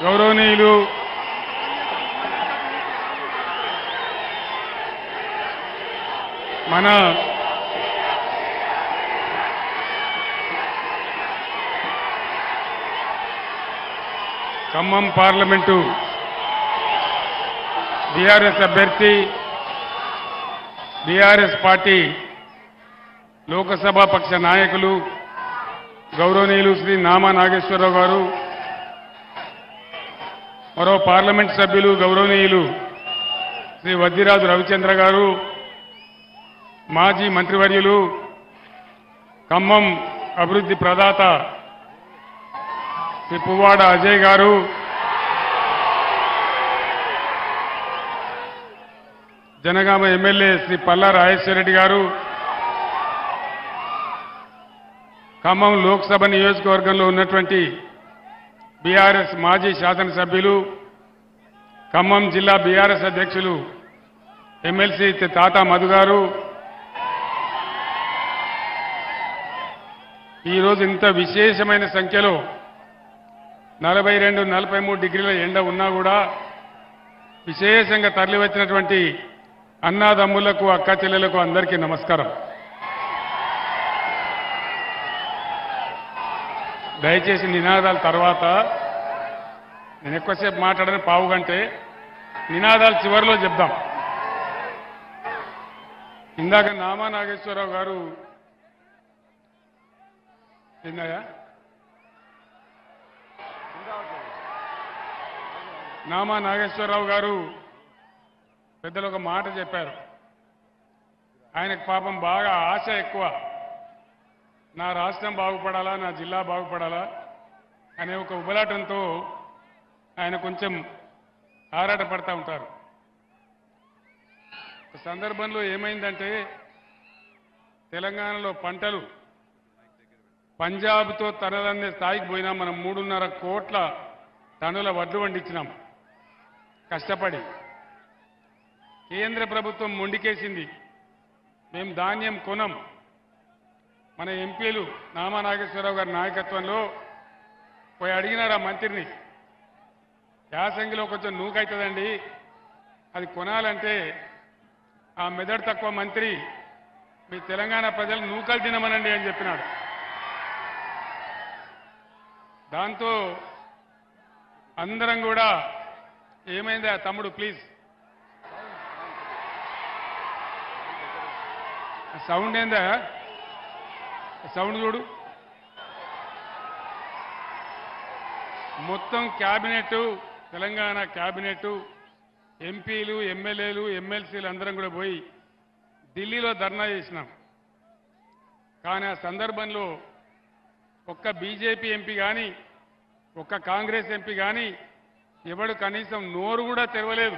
గౌరవనీయులు మన Khammam parliament BRS అభ్యర్థి బీఆర్ఎస్ పార్టీ లోకసభ పక్ష నాయకులు గౌరవనీయులు శ్రీ నామా నాగేశ్వరరావు గారు మరో పార్లమెంట్ సభ్యులు గౌరవనీయులు శ్రీ వద్దిరాజు రవిచంద్ర గారు మాజీ మంత్రివర్యులు ఖమ్మం అభివృద్ధి ప్రదాత శ్రీ పువ్వాడ అజయ్ గారు జనగామ ఎమ్మెల్యే శ్రీ పల్లా రాజేశ్వరరెడ్డి గారు ఖమ్మం లోక్సభ నియోజకవర్గంలో ఉన్నటువంటి బీఆర్ఎస్ మాజీ శాసనసభ్యులు ఖమ్మం జిల్లా బీఆర్ఎస్ అధ్యక్షులు ఎమ్మెల్సీ తాతా మధు గారు. ఈరోజు ఇంత విశేషమైన సంఖ్యలో నలభై రెండు నలభై మూడు డిగ్రీల ఎండ ఉన్నా కూడా విశేషంగా తరలివచ్చినటువంటి అన్నాదమ్ములకు అక్క చెల్లెలకు అందరికీ నమస్కారం. దయచేసి నినాదాల తర్వాత నేను ఎక్కువసేపు మాట్లాడని పావు గంటే. నినాదాలు చివరిలో చెప్దాం. ఇందాక నామా నాగేశ్వరరావు గారు ఏందాయా నామా నాగేశ్వరరావు గారు పెద్దలు ఒక మాట చెప్పారు. ఆయనకు పాపం బాగా ఆశ ఎక్కువ. నా రాష్ట్రం బాగుపడాలా నా జిల్లా బాగుపడాలా అనే ఒక ఉబలాటంతో ఆయన కొంచెం ఆరాటపడతా ఉంటారు. సందర్భంలో ఏమైందంటే తెలంగాణలో పంటలు పంజాబ్తో తనదన్నే స్థాయికి పోయినా. మనం మూడున్నర కోట్ల టన్నుల వడ్లు పండించినాం. కష్టపడి కేంద్ర ప్రభుత్వం మొండికేసింది. మేము ధాన్యం కొనం. మన ఎంపీలు నామా నాగేశ్వరరావు గారి నాయకత్వంలో పోయి అడిగినారు ఆ మంత్రిని? యాసంగిలో కొంచెం నూకైతుందండి. అది కొనాలంటే ఆ మెదడు తక్కువ మంత్రి మీ తెలంగాణ ప్రజలు నూకలు తినమనండి అని చెప్పినాడు. దాంతో అందరం కూడా ఏమైందా తమ్ముడు ప్లీజ్? సౌండ్ ఏందా? సౌండ్ చూడు. మొత్తం క్యాబినెట్ తెలంగాణ క్యాబినెట్ ఎంపీలు ఎమ్మెల్యేలు ఎమ్మెల్సీలు అందరం కూడా పోయి ఢిల్లీలో ధర్నా చేసినాం. కానీ ఆ సందర్భంలో ఒక్క బీజేపీ ఎంపీ కానీ ఒక్క కాంగ్రెస్ ఎంపీ కానీ ఎవడు కనీసం నోరు కూడా తెరవలేదు.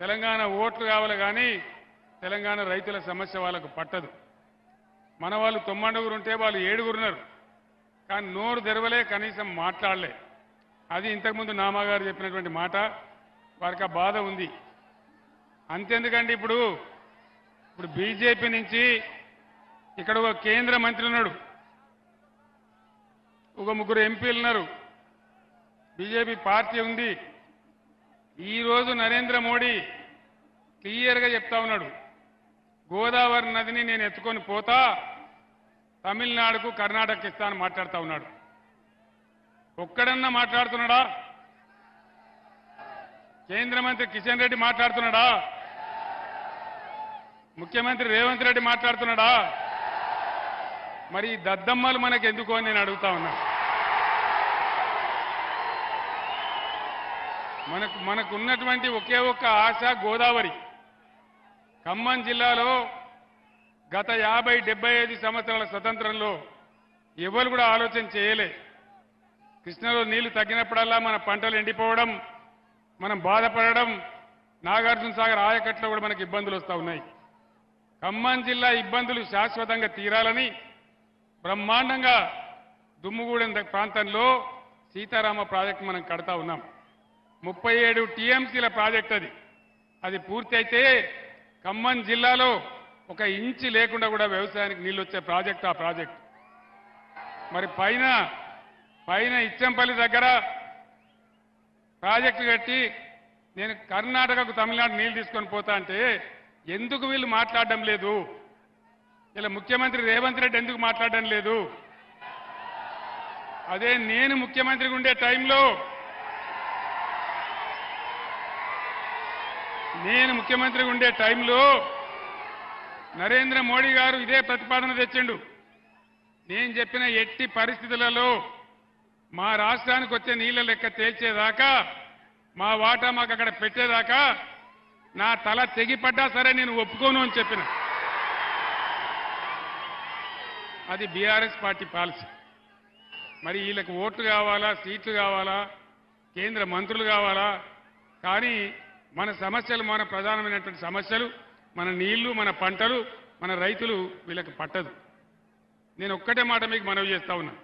తెలంగాణ ఓట్లు కావాలి కానీ తెలంగాణ రైతుల సమస్య వాళ్ళకు పట్టదు. మన వాళ్ళు తొమ్మండుగురు ఉంటే వాళ్ళు ఏడుగురున్నారు. కానీ నోరు తెరవలే కనీసం మాట్లాడలే. అది ఇంతకుముందు నామాగారు చెప్పినటువంటి మాట. వారికి ఆ బాధ ఉంది. అంతెందుకండి ఇప్పుడు? ఇప్పుడు బీజేపీ నుంచి ఇక్కడ ఒక కేంద్ర మంత్రి ఉన్నాడు. ఒక ముగ్గురు ఎంపీలు ఉన్నారు. బీజేపీ పార్టీ ఉంది. ఈరోజు నరేంద్ర మోడీ క్లియర్గా చెప్తా ఉన్నాడు. గోదావరి నదిని నేను ఎత్తుకొని పోతా తమిళనాడుకు కర్ణాటక ఇస్తానని మాట్లాడుతూ ఉన్నాడు. ఒక్కడన్నా మాట్లాడుతున్నాడా? కేంద్ర మంత్రి కిషన్ రెడ్డి మాట్లాడుతున్నాడా? ముఖ్యమంత్రి రేవంత్ రెడ్డి మాట్లాడుతున్నాడా? మరి ఈ దద్దమ్మలు మనకు ఎందుకు అని నేను అడుగుతా ఉన్నా. మనకు మనకున్నటువంటి ఒకే ఒక్క ఆశ గోదావరి. ఖమ్మం జిల్లాలో గత యాభై డెబ్బై ఐదు సంవత్సరాల స్వతంత్రంలో ఎవరు కూడా ఆలోచన చేయలే. కృష్ణలో నీళ్ళు తగ్గినప్పుడల్లా మన పంటలు ఎండిపోవడం మనం బాధపడడం నాగార్జున సాగర్ ఆయకట్లో కూడా మనకి ఇబ్బందులు వస్తూ ఉన్నాయి. ఖమ్మం జిల్లా ఇబ్బందులు శాశ్వతంగా తీరాలని బ్రహ్మాండంగా దుమ్ముగూడెం ప్రాంతంలో సీతారామ ప్రాజెక్టు మనం కడతా ఉన్నాం. ముప్పై ఏడు టీఎంసీల ప్రాజెక్ట్ అది. అది పూర్తి అయితే ఖమ్మం జిల్లాలో ఒక ఇంచి లేకుండా కూడా వ్యవసాయానికి నీళ్ళు వచ్చే ప్రాజెక్ట్ ఆ ప్రాజెక్ట్. మరి పైన పైన ఇచ్చంపల్లి దగ్గర ప్రాజెక్టు కట్టి నేను కర్ణాటకకు తమిళనాడు నీళ్ళు తీసుకొని పోతా అంటే ఎందుకు వీళ్ళు మాట్లాడడం లేదు? ఇలా ముఖ్యమంత్రి రేవంత్ రెడ్డి ఎందుకు మాట్లాడడం లేదు? అదే నేను ముఖ్యమంత్రిగా ఉండే టైంలో నేను ముఖ్యమంత్రిగా ఉండే టైంలో నరేంద్ర మోడీ గారు ఇదే ప్రతిపాదన తెచ్చిండు. నేను చెప్పిన ఎట్టి పరిస్థితులలో మా రాష్ట్రానికి వచ్చే నీళ్ళ లెక్క తేల్చేదాకా మా వాటా మాకు అక్కడ పెట్టేదాకా నా తల తెగిపడ్డా సరే నేను ఒప్పుకోను అని చెప్పిన. అది బీఆర్ఎస్ పార్టీ పాలసీ. మరి వీళ్ళకి ఓట్లు కావాలా సీట్లు కావాలా కేంద్ర మంత్రులు కావాలా? కానీ మన సమస్యలు మన ప్రధానమైనటువంటి సమస్యలు మన నీళ్ళు మన పంటలు మన రైతులు వీళ్ళకి పట్టదు. నేను ఒక్కటే మాట మీకు మనవి చేస్తా ఉన్నా.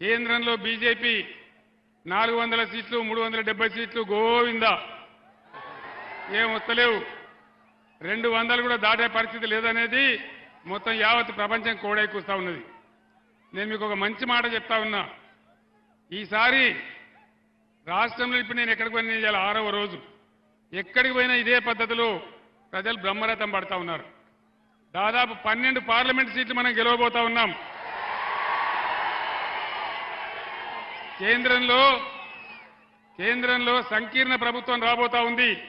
కేంద్రంలో బీజేపీ నాలుగు వందల సీట్లు మూడు వందల డెబ్బై సీట్లు గోవిందా. ఏం వస్తలేవు. రెండు వందలు కూడా దాటే పరిస్థితి లేదనేది మొత్తం యావత్ ప్రపంచం కోడైకూస్తా ఉన్నది. నేను మీకు ఒక మంచి మాట చెప్తా ఉన్నా. ఈసారి రాష్ట్రంలో ఇప్పుడు నేను ఎక్కడికి పోయినా ఇవాళ ఆరవ రోజు. ఎక్కడికి పోయినా ఇదే పద్ధతిలో ప్రజలు బ్రహ్మరథం పడతా ఉన్నారు. దాదాపు పన్నెండు పార్లమెంట్ సీట్లు మనం గెలవబోతా ఉన్నాం. కేంద్రంలో కేంద్రంలో సంకీర్ణ ప్రభుత్వం రాబోతా ఉంది.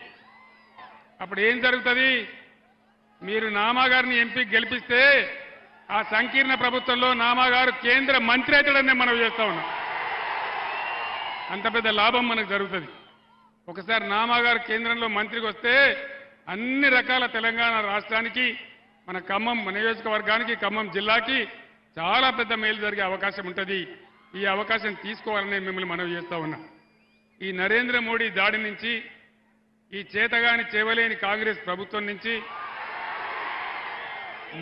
అప్పుడు ఏం జరుగుతుంది? మీరు నామాగారిని ఎంపీ గెలిపిస్తే ఆ సంకీర్ణ ప్రభుత్వంలో నామాగారు కేంద్ర మంత్రి అవుతాడని మనం చేస్తా ఉన్నాం. అంత పెద్ద లాభం మనకు జరుగుతుంది. ఒకసారి నామాగారు కేంద్రంలో మంత్రికి వస్తే అన్ని రకాల తెలంగాణ రాష్ట్రానికి మన ఖమ్మం నియోజకవర్గానికి ఖమ్మం జిల్లాకి చాలా పెద్ద మేలు జరిగే అవకాశం ఉంటుంది. ఈ అవకాశం తీసుకోవాలని మిమ్మల్ని మనవి చేస్తా ఉన్నా. ఈ నరేంద్ర మోడీ దాడి నుంచి ఈ చేతగాని చేవలేని కాంగ్రెస్ ప్రభుత్వం నుంచి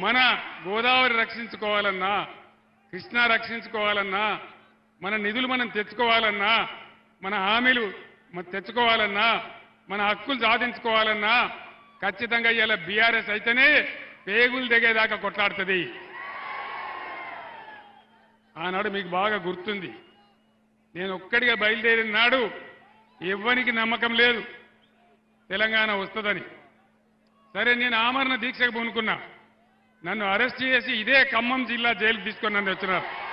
మన గోదావరి రక్షించుకోవాలన్నా కృష్ణా రక్షించుకోవాలన్నా మన నిధులు మనం తెచ్చుకోవాలన్నా మన హామీలు మనం తెచ్చుకోవాలన్నా మన హక్కులు సాధించుకోవాలన్నా ఖచ్చితంగా ఇలా బీఆర్ఎస్ అయితేనే పేగులు దిగేదాకా కొట్లాడుతుంది. ఆనాడు మీకు బాగా గుర్తుంది. నేను ఒక్కడిగా బయలుదేరిన నాడు ఎవ్వనికి నమ్మకం లేదు. తెలంగాణ వస్తుందని. సరే నేను ఆమరణ దీక్షకు పూనుకున్నా. నన్ను అరెస్ట్ చేసి ఇదే ఖమ్మం జిల్లా జైలు తీసుకొని నన్ను వచ్చినారు.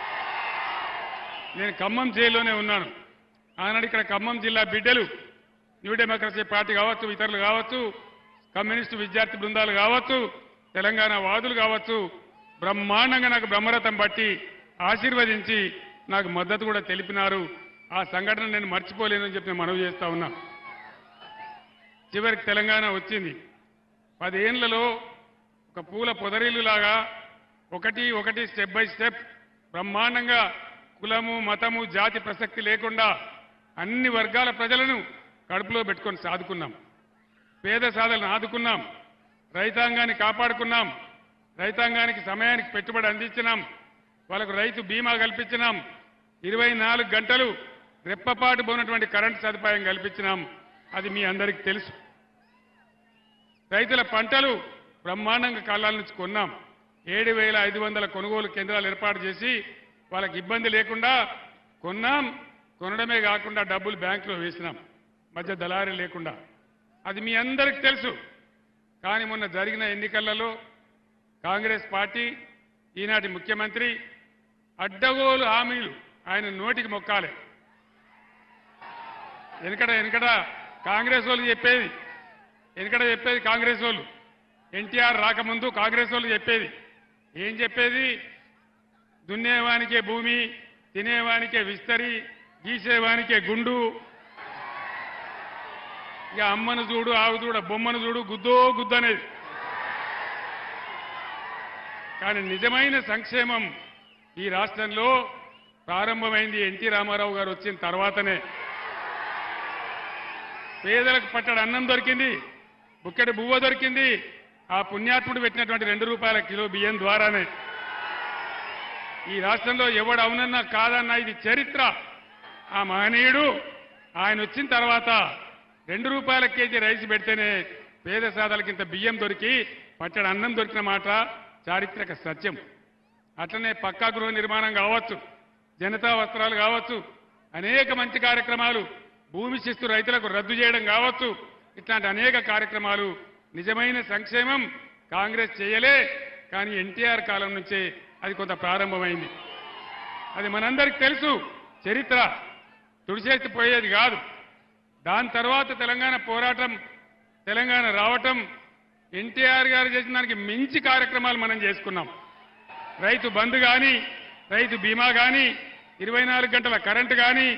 నేను ఖమ్మం జైల్లోనే ఉన్నాను. ఆనాడు ఇక్కడ ఖమ్మం జిల్లా బిడ్డలు న్యూ డెమోక్రసీ పార్టీ కావచ్చు ఇతరులు కావచ్చు కమ్యూనిస్టు విద్యార్థి బృందాలు కావచ్చు తెలంగాణ వాదులు కావచ్చు బ్రహ్మాండంగా నాకు బ్రహ్మరథం పట్టి ఆశీర్వదించి నాకు మద్దతు కూడా తెలిపినారు. ఆ సంఘటన నేను మర్చిపోలేనని చెప్పి నేను మనవి చేస్తా ఉన్నా. చివరికి తెలంగాణ వచ్చింది. పదేళ్ళలో ఒక పూల పొదరిల్లులాగా ఒకటి ఒకటి స్టెప్ బై స్టెప్ బ్రహ్మాండంగా కులము మతము జాతి ప్రసక్తి లేకుండా అన్ని వర్గాల ప్రజలను కడుపులో పెట్టుకొని సాదుకున్నాం. పేద సాధలను ఆదుకున్నాం. రైతాంగాన్ని కాపాడుకున్నాం. రైతాంగానికి సమయానికి పెట్టుబడి అందించినాం. వాళ్ళకు రైతు బీమా కల్పించినాం. ఇరవై నాలుగు గంటలు రెప్పపాటు పోయినటువంటి కరెంటు సదుపాయం కల్పించినాం. అది మీ అందరికీ తెలుసు. రైతుల పంటలు బ్రహ్మాండంగా కళ్ళాల నుంచి కొన్నాం. ఏడు వేల ఐదు వందల కొనుగోలు కేంద్రాలు ఏర్పాటు చేసి వాళ్ళకి ఇబ్బంది లేకుండా కొన్నాం కొనడమే కాకుండా డబ్బులు బ్యాంకులో వేసినాం. మధ్య దళారీ లేకుండా. అది మీ అందరికి తెలుసు. కానీ మొన్న జరిగిన ఎన్నికలలో కాంగ్రెస్ పార్టీ ఈనాటి ముఖ్యమంత్రి అడ్డగోలు హామీలు ఆయన నోటికి మొక్కాలి. వెనకట వెనకట కాంగ్రెస్ వాళ్ళు చెప్పేది. వెనకట చెప్పేది కాంగ్రెస్ వాళ్ళు. ఎన్టీఆర్ రాకముందు కాంగ్రెస్ వాళ్ళు చెప్పేది. ఏం చెప్పేది? దున్నేవానికే భూమి తినేవానికే విస్తరి గీసేవానికే గుండు. ఇక అమ్మను చూడు ఆవు చూడ బొమ్మను చూడు గుద్దో గుద్దు అనేది. కానీ నిజమైన సంక్షేమం ఈ రాష్ట్రంలో ప్రారంభమైంది ఎన్టీ రామారావు గారు వచ్చిన తర్వాతనే. పేదలకు పట్టడు అన్నం దొరికింది బుక్కెడు బువ్వ దొరికింది ఆ పుణ్యాత్ముడు పెట్టినటువంటి రెండు రూపాయల కిలో బియ్యం ద్వారానే. ఈ రాష్ట్రంలో ఎవడు అవునన్నా కాదన్నా ఇది చరిత్ర. ఆ మహనీయుడు ఆయన వచ్చిన తర్వాత రెండు రూపాయల కేజీ రైస్ పెడితేనే పేద సాదాలకింత బియ్యం దొరికి పచ్చడి అన్నం దొరికిన మాట చారిత్రక సత్యం. అట్లనే పక్కా గృహ నిర్మాణం కావచ్చు జనతా వస్త్రాలు కావచ్చు అనేక మంచి కార్యక్రమాలు భూమి శిస్తు రైతులకు రద్దు చేయడం కావచ్చు. ఇట్లాంటి అనేక కార్యక్రమాలు నిజమైన సంక్షేమం కాంగ్రెస్ చేయలే కానీ ఎన్టీఆర్ కాలం నుంచే అది కొంత ప్రారంభమైంది. అది మనందరికి తెలుసు చరిత్ర తుడిచేసిపోయేది కాదు. దాని తర్వాత తెలంగాణ పోరాటం తెలంగాణ రావటం ఎన్టీఆర్ గారు చేసిన దానికి మించి కార్యక్రమాలు మనం చేసుకున్నాం. రైతు బంధు కానీ రైతు బీమా కానీ ఇరవై నాలుగు గంటల కరెంటు కానీ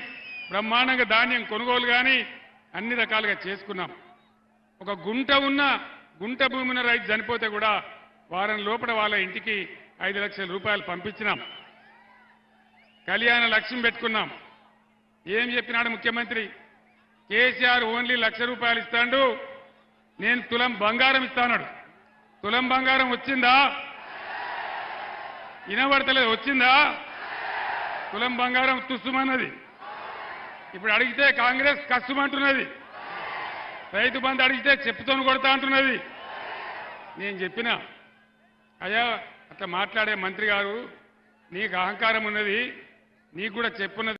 బ్రహ్మాండంగా ధాన్యం కొనుగోలు కానీ అన్ని రకాలుగా చేసుకున్నాం. ఒక గుంట ఉన్న గుంట భూమిన రైతు చనిపోతే కూడా వారం లోపల వాళ్ళ ఇంటికి ఐదు లక్షల రూపాయలు పంపించినాం. కళ్యాణ లక్ష్యం పెట్టుకున్నాం. ఏం చెప్పినాడు ముఖ్యమంత్రి? కేసీఆర్ ఓన్లీ లక్ష రూపాయలు ఇస్తాడు నేను తులం బంగారం ఇస్తాడు తులం బంగారం వచ్చిందా? వినబడతలేదు వచ్చిందా? తులం బంగారం తుస్సుమన్నది. ఇప్పుడు అడిగితే కాంగ్రెస్ కష్టమంటున్నది రైతు బంధు అడిగితే చెప్పుతోని కొడతా అంటున్నది నేను చెప్పిన అయ్యా అట్లా మాట్లాడే మంత్రి గారు నీకు అహంకారం ఉన్నది నీకు కూడా చెప్పున్నది